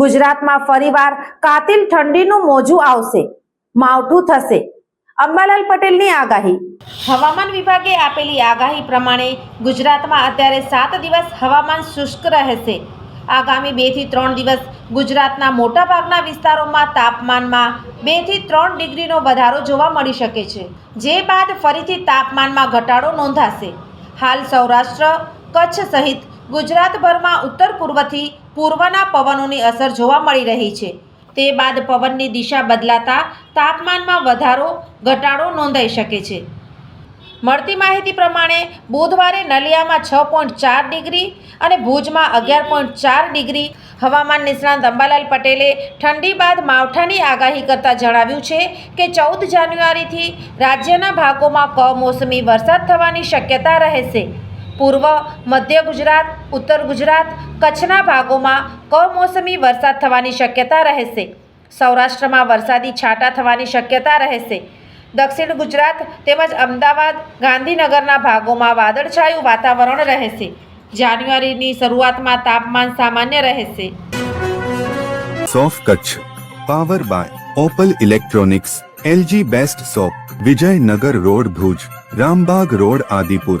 ગુજરાતમાં ફરીવાર કાતિલ ઠંડીનું મોજું આવશે. માવઠું થશે. અંબાલાલ પટેલની આગાહી. હવામાન વિભાગે આપેલી આગાહી પ્રમાણે ગુજરાતમાં અત્યારે સાત દિવસ હવામાન શુષ્ક રહેશે. આગામી બેથી ત્રણ દિવસ ગુજરાતના મોટાભાગના વિસ્તારોમાં તાપમાનમાં બેથી ત્રણ ડિગ્રીનો વધારો જોવા મળી શકે છે. જે બાદ ફરીથી તાપમાનમાં ઘટાડો નોંધાશે. હાલ સૌરાષ્ટ્ર, કચ્છ સહિત ગુજરાતભરમાં ઉત્તર પૂર્વથી પૂર્વના પવનોની અસર જોવા મળી રહી છે. તે બાદ પવનની દિશા બદલાતા તાપમાનમાં વધારો, ઘટાડો નોંધાઈ શકે છે. મળતી માહિતી પ્રમાણે બુધવારે નલિયામાં છ પોઈન્ટ ચાર ડિગ્રી અને ભુજમાં અગિયાર પોઈન્ટ ચાર ડિગ્રી, હવામાન નિષ્ણાંત અંબાલાલ પટેલે ઠંડી બાદ માવઠાની આગાહી કરતાં જણાવ્યું છે કે ચૌદ જાન્યુઆરીથી રાજ્યના ભાગોમાં કમોસમી વરસાદ થવાની શક્યતા રહેશે. પૂર્વ, મધ્ય ગુજરાત, ઉત્તર ગુજરાત, કચ્છના ભાગોમાં કમોસમી વરસાદ થવાની શક્યતા રહેશે. સૌરાષ્ટ્રમાં વરસાદી છાંટા થવાની શક્યતા રહેશે. દક્ષિણ ગુજરાત તેમજ અમદાવાદ, ગાંધીનગરના ભાગોમાં વાદળછાયું વાતાવરણ રહેશે. જાન્યુઆરીની શરૂઆતમાં તાપમાન સામાન્ય રહેશે. સોફ Kutch, power by Opal electronics, LG best shop Vijaynagar road Bhuj, Rambag road Adipur.